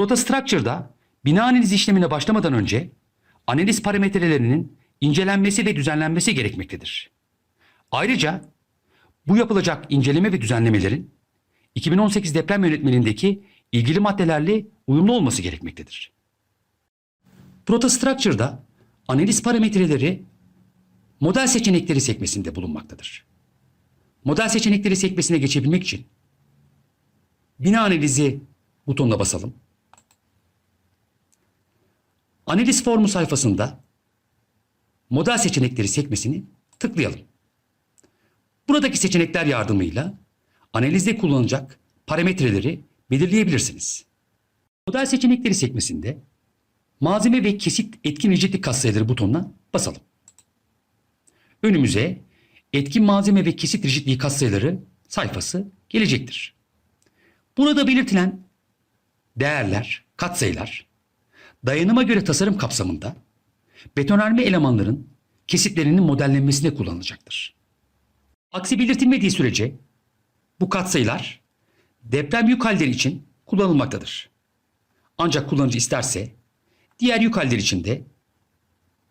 Protostructure'da bina analiz işlemine başlamadan önce analiz parametrelerinin incelenmesi ve düzenlenmesi gerekmektedir. Ayrıca bu yapılacak inceleme ve düzenlemelerin 2018 deprem yönetmeliğindeki ilgili maddelerle uyumlu olması gerekmektedir. Protostructure'da analiz parametreleri model seçenekleri sekmesinde bulunmaktadır. Model seçenekleri sekmesine geçebilmek için bina analizi butonuna basalım. Analiz formu sayfasında model seçenekleri sekmesini tıklayalım. Buradaki seçenekler yardımıyla analizde kullanılacak parametreleri belirleyebilirsiniz. Model seçenekleri sekmesinde malzeme ve kesit etkin rigidlik katsayıları butonuna basalım. Önümüze etkin malzeme ve kesit rigidliği katsayıları sayfası gelecektir. Burada belirtilen değerler, katsayılar dayanıma göre tasarım kapsamında betonarme elemanların kesitlerinin modellenmesinde kullanılacaktır. Aksi belirtilmediği sürece bu katsayılar deprem yük halleri için kullanılmaktadır. Ancak kullanıcı isterse diğer yük halleri için de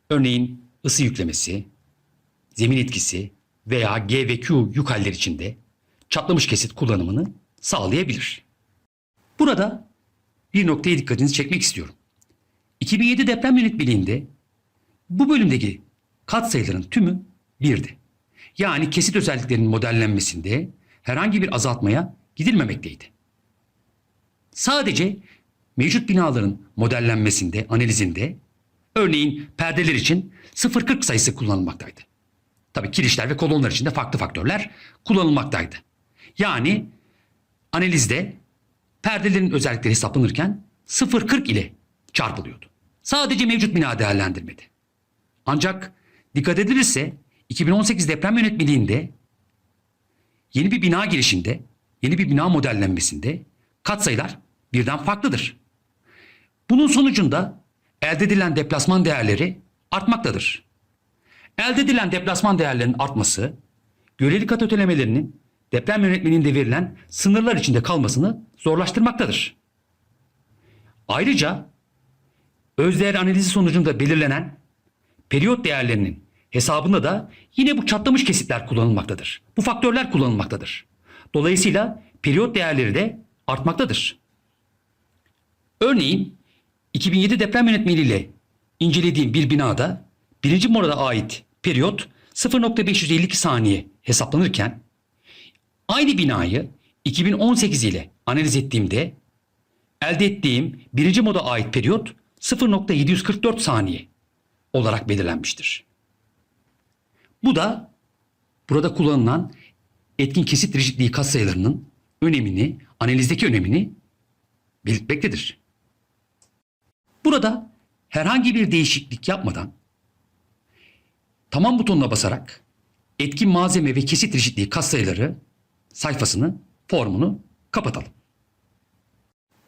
örneğin ısı yüklemesi, zemin etkisi veya G ve Q yük halleri için de çatlamış kesit kullanımını sağlayabilir. Burada bir noktaya dikkatinizi çekmek istiyorum. 2007 deprem yönetmeliğinde bu bölümdeki katsayıların tümü birdi. Yani kesit özelliklerinin modellenmesinde herhangi bir azaltmaya gidilmemekteydi. Sadece mevcut binaların modellenmesinde, analizinde örneğin perdeler için 0.40 sayısı kullanılmaktaydı. Tabii kirişler ve kolonlar için de farklı faktörler kullanılmaktaydı. Yani analizde perdelerin özellikleri hesaplanırken 0.40 ile çarpılıyordu. Sadece mevcut bina değerlendirmedi. Ancak dikkat edilirse 2018 deprem yönetmeliğinde yeni bir bina girişinde, yeni bir bina modellenmesinde katsayılar birden farklıdır. Bunun sonucunda elde edilen deplasman değerleri artmaktadır. Elde edilen deplasman değerlerinin artması, göreli kat ötelemelerinin deprem yönetmeliğinde verilen sınırlar içinde kalmasını zorlaştırmaktadır. Ayrıca özdeğer analizi sonucunda belirlenen periyot değerlerinin hesabında da yine bu çatlamış kesitler kullanılmaktadır. Bu faktörler kullanılmaktadır. Dolayısıyla periyot değerleri de artmaktadır. Örneğin 2007 deprem yönetmeliğiyle incelediğim bir binada birinci morada ait periyot 0.552 saniye hesaplanırken aynı binayı 2018 ile analiz ettiğimde elde ettiğim birinci moda ait periyot 0.744 saniye olarak belirlenmiştir. Bu da burada kullanılan etkin kesit rigidliği katsayılarının önemini, analizdeki önemini belirtmektedir. Burada herhangi bir değişiklik yapmadan tamam butonuna basarak etkin malzeme ve kesit rigidliği katsayıları sayfasını, formunu kapatalım.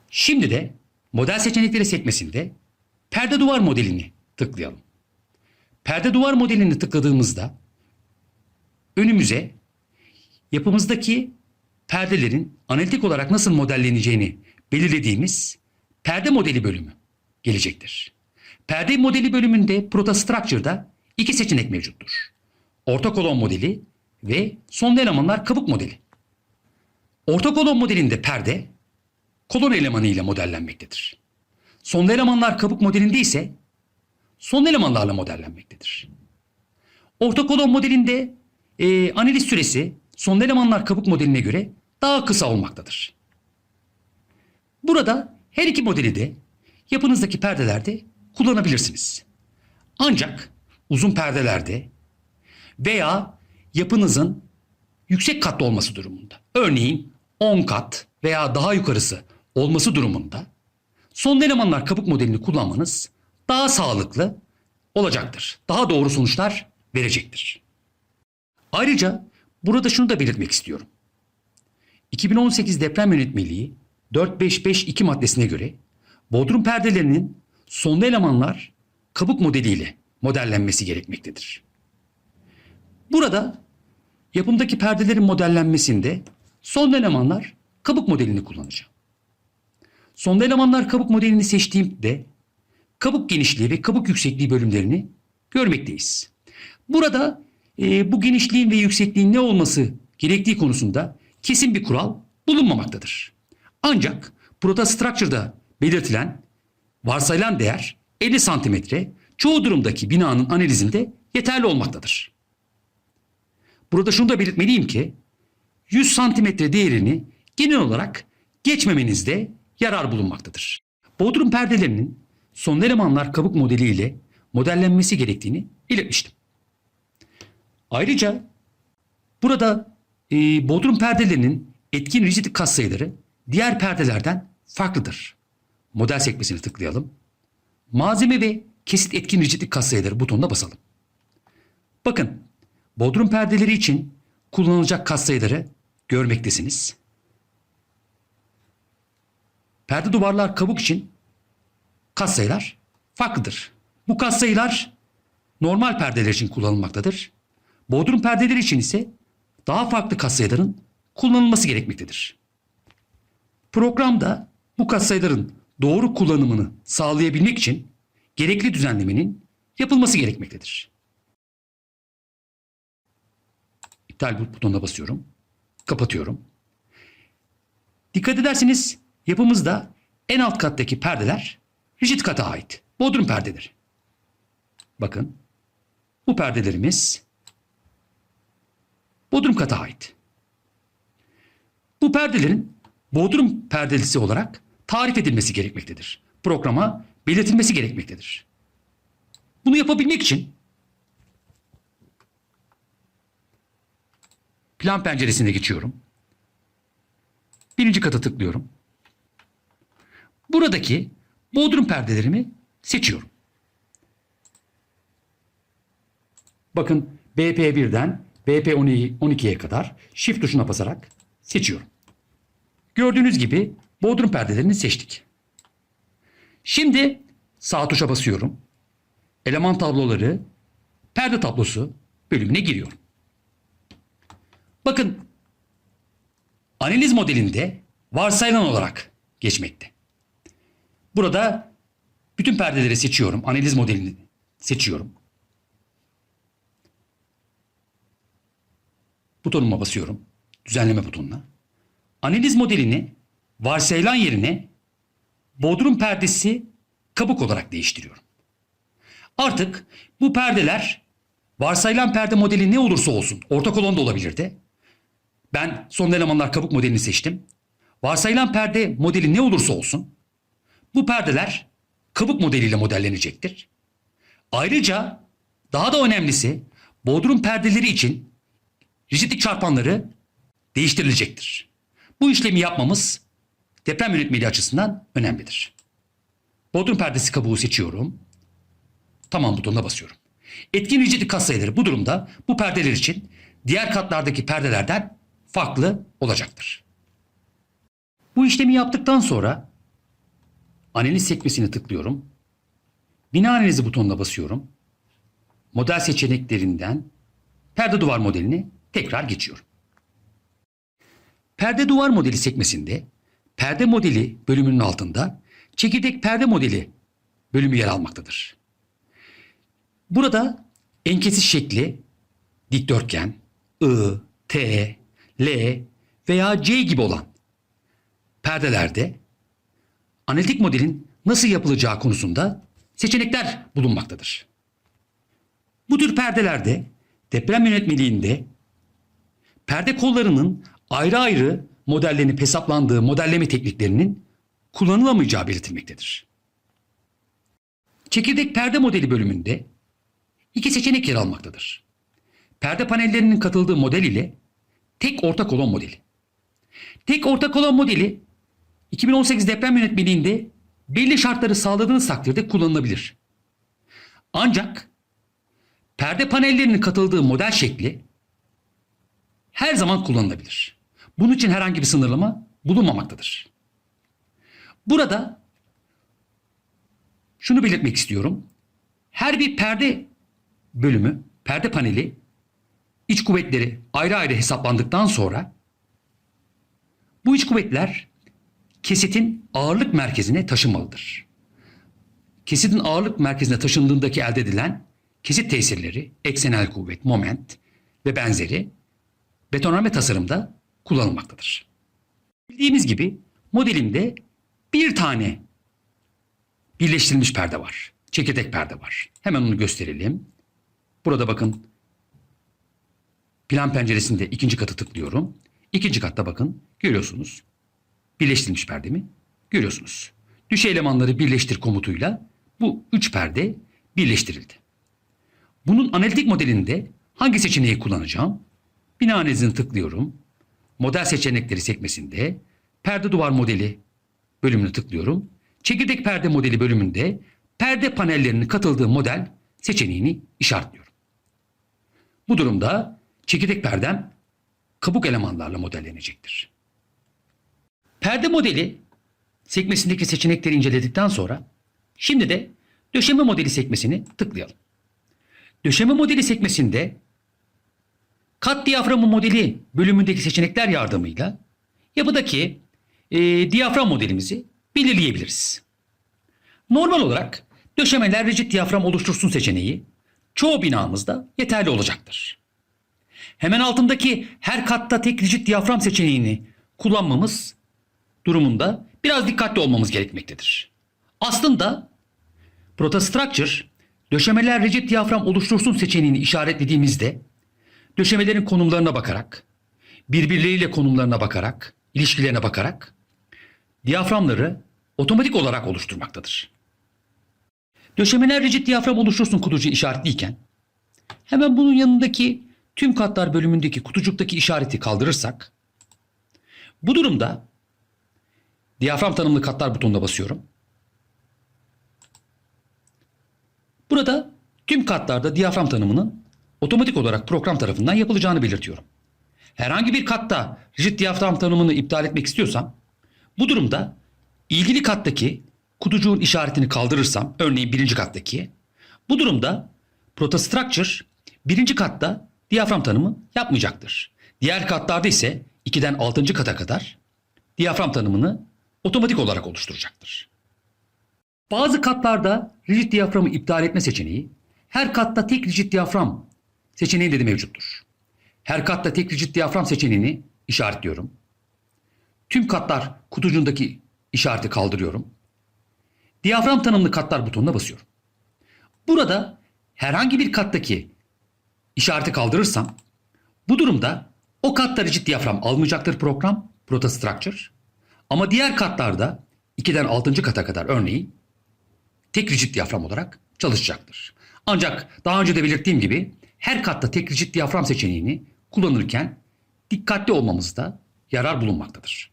Şimdi de model seçenekleri sekmesinde perde duvar modelini tıklayalım. Perde duvar modelini tıkladığımızda önümüze yapımızdaki perdelerin analitik olarak nasıl modelleneceğini belirlediğimiz perde modeli bölümü gelecektir. Perde modeli bölümünde Protostructure'da iki seçenek mevcuttur. Orta kolon modeli ve sonda elemanlar kabuk modeli. Orta kolon modelinde perde kolon elemanı ile modellenmektedir. Sonda elemanlar kabuk modelinde ise son elemanlarla modellenmektedir. Orta kolon modelinde e, analiz süresi son elemanlar kabuk modeline göre daha kısa olmaktadır. Burada her iki modeli de yapınızdaki perdelerde kullanabilirsiniz. Ancak uzun perdelerde veya yapınızın yüksek katlı olması durumunda, örneğin 10 kat veya daha yukarısı olması durumunda son elemanlar kabuk modelini kullanmanız daha sağlıklı olacaktır. Daha doğru sonuçlar verecektir. Ayrıca burada şunu da belirtmek istiyorum. 2018 deprem yönetmeliği 4552 maddesine göre bodrum perdelerinin sonlu elemanlar kabuk modeliyle modellenmesi gerekmektedir. Burada yapımdaki perdelerin modellenmesinde son elemanlar kabuk modelini kullanacağım. Sonda elemanlar kabuk modelini seçtiğimde kabuk genişliği ve kabuk yüksekliği bölümlerini görmekteyiz. Burada e, bu genişliğin ve yüksekliğin ne olması gerektiği konusunda kesin bir kural bulunmamaktadır. Ancak protostructure'da belirtilen varsayılan değer 50 santimetre çoğu durumdaki binanın analizinde yeterli olmaktadır. Burada şunu da belirtmeliyim ki 100 santimetre değerini genel olarak geçmemenizde yarar bulunmaktadır. Bodrum perdelerinin son elemanlar kabuk modeli ile modellenmesi gerektiğini belirtmiştim. Ayrıca burada e, bodrum perdelerinin etkin rigid katsayıları diğer perdelerden farklıdır. Model sekmesini tıklayalım. Malzeme ve kesit etkin rigidlik katsayıları butonuna basalım. Bakın, bodrum perdeleri için kullanılacak katsayıları görmektesiniz. Perde duvarlar kabuk için katsayılar farklıdır. Bu katsayılar normal perdeler için kullanılmaktadır. Bodrum perdeleri için ise daha farklı katsayıların kullanılması gerekmektedir. Programda bu katsayıların doğru kullanımını sağlayabilmek için gerekli düzenlemenin yapılması gerekmektedir. İptal butonuna basıyorum. Kapatıyorum. Dikkat ederseniz yapımızda en alt kattaki perdeler rigid kata ait. Bodrum perdeleri. Bakın bu perdelerimiz Bodrum kata ait. Bu perdelerin Bodrum perdelisi olarak tarif edilmesi gerekmektedir. Programa belirtilmesi gerekmektedir. Bunu yapabilmek için plan penceresine geçiyorum. Birinci kata tıklıyorum. Buradaki Bodrum perdelerimi seçiyorum. Bakın BP1'den BP12'ye kadar Shift tuşuna basarak seçiyorum. Gördüğünüz gibi Bodrum perdelerini seçtik. Şimdi sağ tuşa basıyorum. Eleman tabloları, perde tablosu bölümüne giriyorum. Bakın analiz modelinde varsayılan olarak geçmekte. Burada bütün perdeleri seçiyorum. Analiz modelini seçiyorum. Butonuma basıyorum. Düzenleme butonuna. Analiz modelini varsayılan yerine bodrum perdesi kabuk olarak değiştiriyorum. Artık bu perdeler varsayılan perde modeli ne olursa olsun orta kolon da olabilirdi. Ben son elemanlar kabuk modelini seçtim. Varsayılan perde modeli ne olursa olsun bu perdeler kabuk modeliyle modellenecektir. Ayrıca daha da önemlisi bodrum perdeleri için rigidlik çarpanları değiştirilecektir. Bu işlemi yapmamız deprem yönetmeliği açısından önemlidir. Bodrum perdesi kabuğu seçiyorum. Tamam butonuna basıyorum. Etkin rigidlik katsayıları bu durumda bu perdeler için diğer katlardaki perdelerden farklı olacaktır. Bu işlemi yaptıktan sonra analiz sekmesini tıklıyorum. Bina analizi butonuna basıyorum. Model seçeneklerinden perde duvar modelini tekrar geçiyorum. Perde duvar modeli sekmesinde perde modeli bölümünün altında çekirdek perde modeli bölümü yer almaktadır. Burada enkesiz şekli dikdörtgen, I, T, L veya C gibi olan perdelerde analitik modelin nasıl yapılacağı konusunda seçenekler bulunmaktadır. Bu tür perdelerde deprem yönetmeliğinde perde kollarının ayrı ayrı modellenip hesaplandığı modelleme tekniklerinin kullanılamayacağı belirtilmektedir. Çekirdek perde modeli bölümünde iki seçenek yer almaktadır. Perde panellerinin katıldığı model ile tek orta kolon modeli. Tek orta kolon modeli 2018 deprem yönetmeliğinde belli şartları sağladığınız takdirde kullanılabilir. Ancak perde panellerinin katıldığı model şekli her zaman kullanılabilir. Bunun için herhangi bir sınırlama bulunmamaktadır. Burada şunu belirtmek istiyorum. Her bir perde bölümü, perde paneli iç kuvvetleri ayrı ayrı hesaplandıktan sonra bu iç kuvvetler kesitin ağırlık merkezine taşınmalıdır. Kesitin ağırlık merkezine taşındığındaki elde edilen kesit tesirleri, eksenel kuvvet, moment ve benzeri betonarme tasarımda kullanılmaktadır. Bildiğimiz gibi modelimde bir tane birleştirilmiş perde var. Çekirdek perde var. Hemen onu gösterelim. Burada bakın plan penceresinde ikinci katı tıklıyorum. İkinci katta bakın görüyorsunuz. Birleştirilmiş perdemi görüyorsunuz. Düşey elemanları birleştir komutuyla bu üç perde birleştirildi. Bunun analitik modelinde hangi seçeneği kullanacağım? Bina tıklıyorum. Model seçenekleri sekmesinde perde duvar modeli bölümünü tıklıyorum. Çekirdek perde modeli bölümünde perde panellerinin katıldığı model seçeneğini işaretliyorum. Bu durumda çekirdek perdem kabuk elemanlarla modellenecektir. Perde modeli sekmesindeki seçenekleri inceledikten sonra şimdi de döşeme modeli sekmesini tıklayalım. Döşeme modeli sekmesinde kat diyaframı modeli bölümündeki seçenekler yardımıyla yapıdaki e, diyafram modelimizi belirleyebiliriz. Normal olarak döşemeler rigid diyafram oluştursun seçeneği çoğu binamızda yeterli olacaktır. Hemen altındaki her katta tek rigid diyafram seçeneğini kullanmamız durumunda biraz dikkatli olmamız gerekmektedir. Aslında protostructure döşemeler rigid diyafram oluştursun seçeneğini işaretlediğimizde döşemelerin konumlarına bakarak, birbirleriyle konumlarına bakarak, ilişkilerine bakarak diyaframları otomatik olarak oluşturmaktadır. Döşemeler rigid diyafram oluştursun kutucuğu işaretliyken hemen bunun yanındaki tüm katlar bölümündeki kutucuktaki işareti kaldırırsak bu durumda diyafram tanımlı katlar butonuna basıyorum. Burada tüm katlarda diyafram tanımının otomatik olarak program tarafından yapılacağını belirtiyorum. Herhangi bir katta rigid diyafram tanımını iptal etmek istiyorsam bu durumda ilgili kattaki kutucuğun işaretini kaldırırsam örneğin birinci kattaki bu durumda protostructure birinci katta diyafram tanımı yapmayacaktır. Diğer katlarda ise 2'den 6. kata kadar diyafram tanımını otomatik olarak oluşturacaktır. Bazı katlarda rigid diyaframı iptal etme seçeneği her katta tek rigid diyafram seçeneğinde de mevcuttur. Her katta tek rigid diyafram seçeneğini işaretliyorum. Tüm katlar kutucuğundaki işareti kaldırıyorum. Diyafram tanımlı katlar butonuna basıyorum. Burada herhangi bir kattaki işareti kaldırırsam bu durumda o katta rigid diyafram almayacaktır program protostructure. Ama diğer katlarda 2'den 6. kata kadar örneğin tek rigid diyafram olarak çalışacaktır. Ancak daha önce de belirttiğim gibi her katta tek rigid diyafram seçeneğini kullanırken dikkatli olmamızda yarar bulunmaktadır.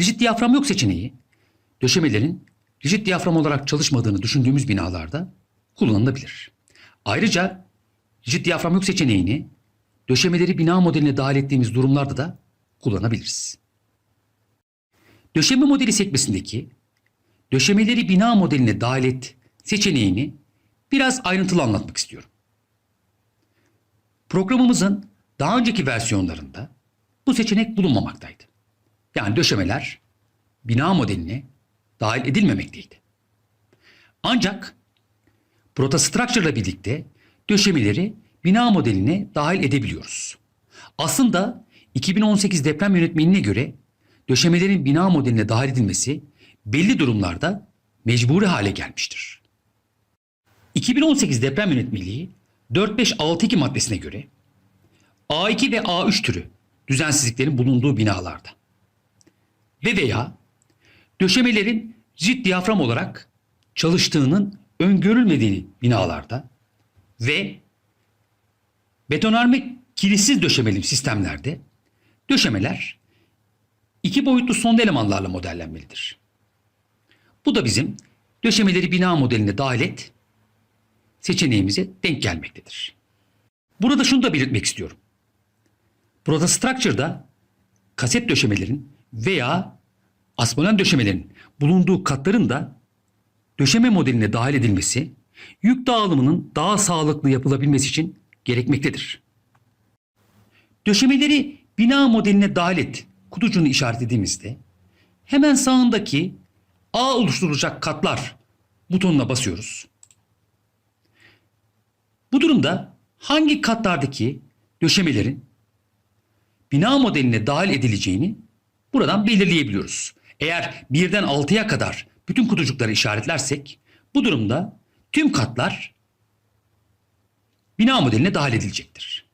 Rigid diyafram yok seçeneği döşemelerin rigid diyafram olarak çalışmadığını düşündüğümüz binalarda kullanılabilir. Ayrıca rigid diyafram yok seçeneğini döşemeleri bina modeline dahil ettiğimiz durumlarda da kullanabiliriz. Döşeme modeli sekmesindeki döşemeleri bina modeline dahil et seçeneğini biraz ayrıntılı anlatmak istiyorum. Programımızın daha önceki versiyonlarında bu seçenek bulunmamaktaydı. Yani döşemeler bina modeline dahil edilmemekteydi. Ancak Protostructure ile birlikte döşemeleri bina modeline dahil edebiliyoruz. Aslında 2018 deprem yönetmeliğine göre döşemelerin bina modeline dahil edilmesi belli durumlarda mecburi hale gelmiştir. 2018 deprem yönetmeliği 4562 maddesine göre A2 ve A3 türü düzensizliklerin bulunduğu binalarda ve veya döşemelerin rigid diyafram olarak çalıştığının öngörülmediği binalarda ve betonarme kilitsiz döşemeli sistemlerde döşemeler iki boyutlu sonda elemanlarla modellenmelidir. Bu da bizim döşemeleri bina modeline dahil et seçeneğimize denk gelmektedir. Burada şunu da belirtmek istiyorum. Protostructure'da kaset döşemelerin veya asmolen döşemelerin bulunduğu katların da döşeme modeline dahil edilmesi yük dağılımının daha sağlıklı yapılabilmesi için gerekmektedir. Döşemeleri bina modeline dahil et kutucuğunu işaretlediğimizde hemen sağındaki A oluşturulacak katlar butonuna basıyoruz. Bu durumda hangi katlardaki döşemelerin bina modeline dahil edileceğini buradan belirleyebiliyoruz. Eğer birden 6'ya kadar bütün kutucukları işaretlersek bu durumda tüm katlar bina modeline dahil edilecektir.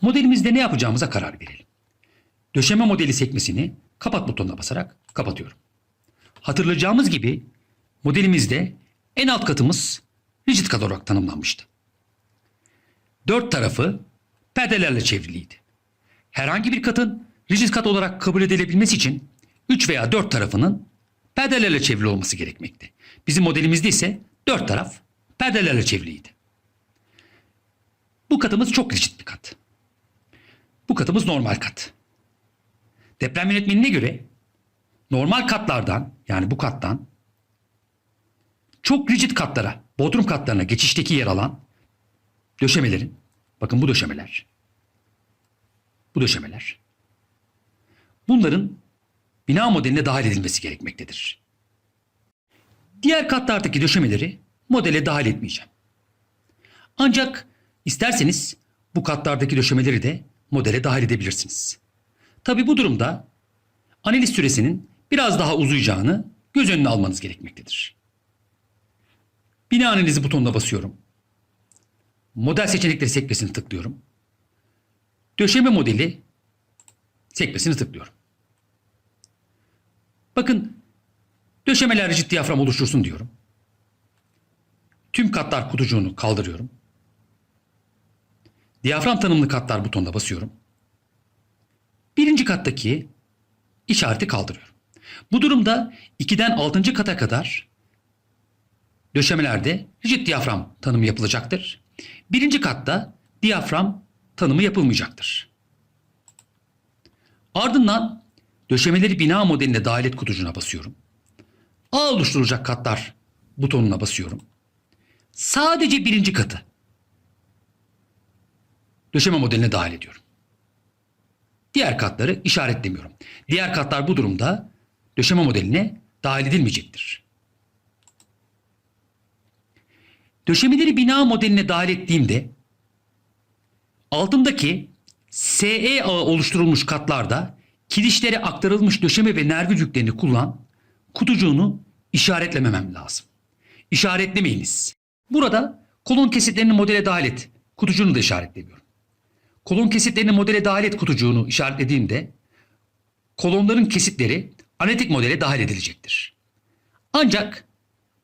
Modelimizde ne yapacağımıza karar verelim. Döşeme modeli sekmesini kapat butonuna basarak kapatıyorum. Hatırlayacağımız gibi modelimizde en alt katımız rigid kat olarak tanımlanmıştı. Dört tarafı perdelerle çevriliydi. Herhangi bir katın rigid kat olarak kabul edilebilmesi için 3 veya 4 tarafının perdelerle çevrili olması gerekmekte. Bizim modelimizde ise 4 taraf perdelerle çevriliydi. Bu katımız çok rigid bir kat. Bu katımız normal kat. Deprem yönetmenine göre normal katlardan yani bu kattan çok rigid katlara, bodrum katlarına geçişteki yer alan döşemelerin, bakın bu döşemeler, bu döşemeler, bunların bina modeline dahil edilmesi gerekmektedir. Diğer katlardaki döşemeleri modele dahil etmeyeceğim. Ancak isterseniz bu katlardaki döşemeleri de modele dahil edebilirsiniz. Tabi bu durumda analiz süresinin biraz daha uzayacağını göz önüne almanız gerekmektedir. Bina analizi butonuna basıyorum. Model seçenekleri sekmesini tıklıyorum. Döşeme modeli sekmesini tıklıyorum. Bakın döşemeler rigid diyafram oluştursun diyorum. Tüm katlar kutucuğunu kaldırıyorum. Diyafram tanımlı katlar butonuna basıyorum. Birinci kattaki işareti kaldırıyorum. Bu durumda 2'den 6. kata kadar döşemelerde rigid diyafram tanımı yapılacaktır. Birinci katta diyafram tanımı yapılmayacaktır. Ardından döşemeleri bina modeline dahil et kutucuğuna basıyorum. A oluşturulacak katlar butonuna basıyorum. Sadece birinci katı döşeme modeline dahil ediyorum. Diğer katları işaretlemiyorum. Diğer katlar bu durumda döşeme modeline dahil edilmeyecektir. Döşemeleri bina modeline dahil ettiğimde altındaki SE ağı oluşturulmuş katlarda kirişlere aktarılmış döşeme ve nervi yüklerini kullan kutucuğunu işaretlememem lazım. İşaretlemeyiniz. Burada kolon kesitlerini modele dahil et. Kutucuğunu da işaretlemiyorum. Kolon kesitlerini modele dahil et kutucuğunu işaretlediğimde kolonların kesitleri analitik modele dahil edilecektir. Ancak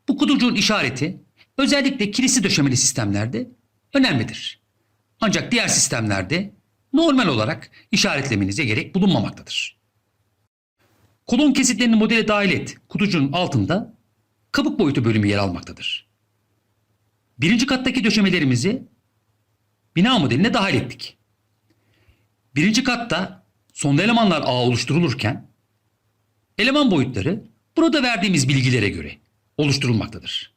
bu kutucuğun işareti özellikle kilisi döşemeli sistemlerde önemlidir. Ancak diğer sistemlerde normal olarak işaretlemenize gerek bulunmamaktadır. Kolon kesitlerini modele dahil et kutucuğun altında kabuk boyutu bölümü yer almaktadır. Birinci kattaki döşemelerimizi bina modeline dahil ettik. Birinci katta sonda elemanlar ağı oluşturulurken eleman boyutları burada verdiğimiz bilgilere göre oluşturulmaktadır.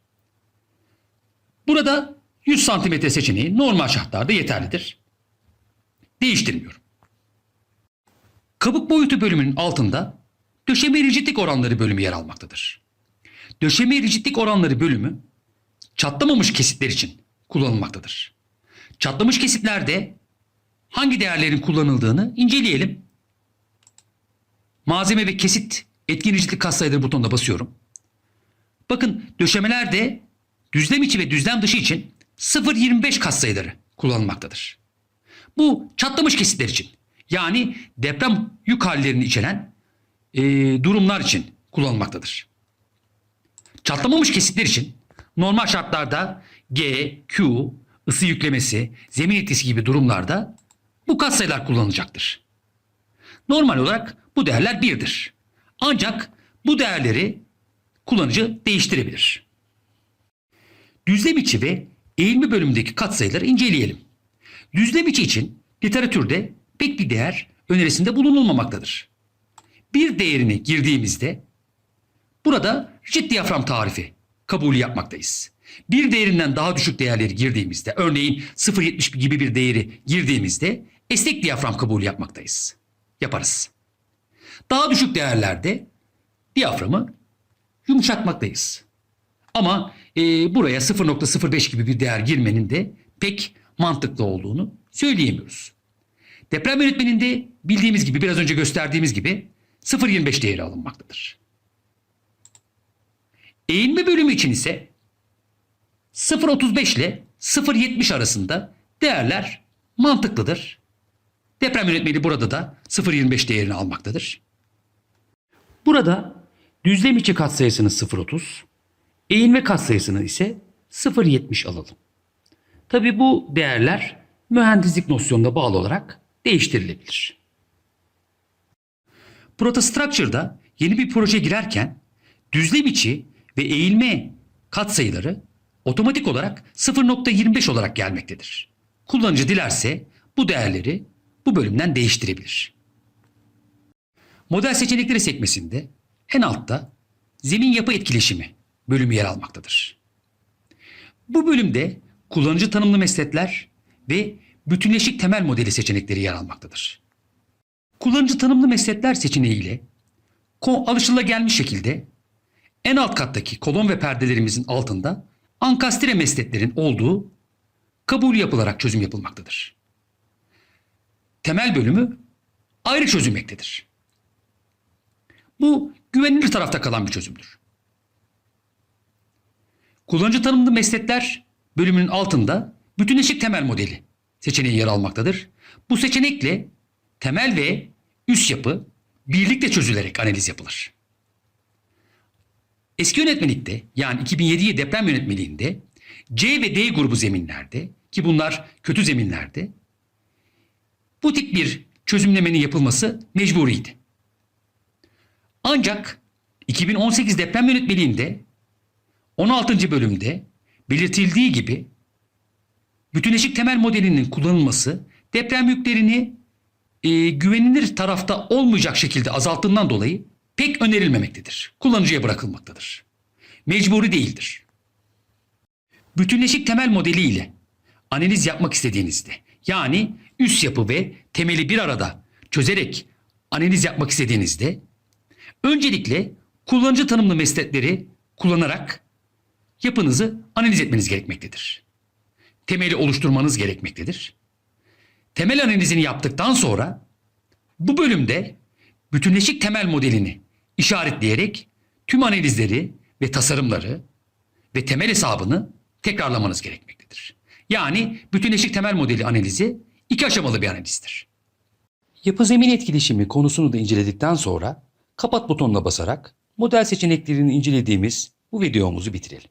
Burada 100 santimetre seçeneği normal şartlarda yeterlidir. Değiştirmiyorum. Kabuk boyutu bölümünün altında döşeme rigidlik oranları bölümü yer almaktadır. Döşeme rigidlik oranları bölümü çatlamamış kesitler için kullanılmaktadır. Çatlamış kesitlerde hangi değerlerin kullanıldığını inceleyelim. Malzeme ve kesit etkin rigidlik katsayıları butonuna basıyorum. Bakın döşemelerde düzlem içi ve düzlem dışı için 0.25 katsayıları kullanılmaktadır. Bu çatlamış kesitler için yani deprem yük hallerini içeren e, durumlar için kullanılmaktadır. Çatlamamış kesitler için normal şartlarda G, Q, ısı yüklemesi, zemin etkisi gibi durumlarda bu katsayılar kullanılacaktır. Normal olarak bu değerler 1'dir. Ancak bu değerleri kullanıcı değiştirebilir. Düzlem içi ve eğilme bölümündeki katsayıları inceleyelim. Düzlem içi için literatürde pek bir değer önerisinde bulunulmamaktadır. Bir değerini girdiğimizde burada rigid diyafram tarifi kabulü yapmaktayız. Bir değerinden daha düşük değerleri girdiğimizde örneğin 0.70 gibi bir değeri girdiğimizde esnek diyafram kabulü yapmaktayız. Yaparız. Daha düşük değerlerde diyaframı yumuşatmaktayız. Ama e, buraya 0.05 gibi bir değer girmenin de pek mantıklı olduğunu söyleyemiyoruz. Deprem yönetmeninde bildiğimiz gibi biraz önce gösterdiğimiz gibi 0.25 değeri alınmaktadır. Eğilme bölümü için ise 0.35 ile 0.70 arasında değerler mantıklıdır. Deprem yönetmeni burada da 0.25 değerini almaktadır. Burada düzlem içi katsayısını 0.30, eğilme katsayısını ise 0.70 alalım. Tabi bu değerler mühendislik nosyonuna bağlı olarak değiştirilebilir. Protostructure'da yeni bir proje girerken düzlem içi ve eğilme katsayıları otomatik olarak 0.25 olarak gelmektedir. Kullanıcı dilerse bu değerleri bu bölümden değiştirebilir. Model seçenekleri sekmesinde en altta zemin yapı etkileşimi bölümü yer almaktadır. Bu bölümde kullanıcı tanımlı meslekler ve bütünleşik temel modeli seçenekleri yer almaktadır. Kullanıcı tanımlı meslekler seçeneğiyle ko- alışılagelmiş şekilde en alt kattaki kolon ve perdelerimizin altında ankastre mesleklerin olduğu kabul yapılarak çözüm yapılmaktadır. Temel bölümü ayrı çözülmektedir. Bu güvenilir tarafta kalan bir çözümdür. Kullanıcı tanımlı meslekler bölümünün altında bütünleşik temel modeli seçeneği yer almaktadır. Bu seçenekle temel ve üst yapı birlikte çözülerek analiz yapılır. Eski yönetmelikte yani 2007 deprem yönetmeliğinde C ve D grubu zeminlerde ki bunlar kötü zeminlerde bu tip bir çözümlemenin yapılması mecburiydi. Ancak 2018 deprem yönetmeliğinde 16. bölümde belirtildiği gibi bütünleşik temel modelinin kullanılması deprem yüklerini e, güvenilir tarafta olmayacak şekilde azalttığından dolayı pek önerilmemektedir. Kullanıcıya bırakılmaktadır. Mecburi değildir. Bütünleşik temel modeli ile analiz yapmak istediğinizde yani üst yapı ve temeli bir arada çözerek analiz yapmak istediğinizde öncelikle kullanıcı tanımlı meslekleri kullanarak yapınızı analiz etmeniz gerekmektedir. Temeli oluşturmanız gerekmektedir. Temel analizini yaptıktan sonra bu bölümde bütünleşik temel modelini işaretleyerek tüm analizleri ve tasarımları ve temel hesabını tekrarlamanız gerekmektedir. Yani bütünleşik temel modeli analizi iki aşamalı bir analizdir. Yapı zemin etkileşimi konusunu da inceledikten sonra kapat butonuna basarak model seçeneklerini incelediğimiz bu videomuzu bitirelim.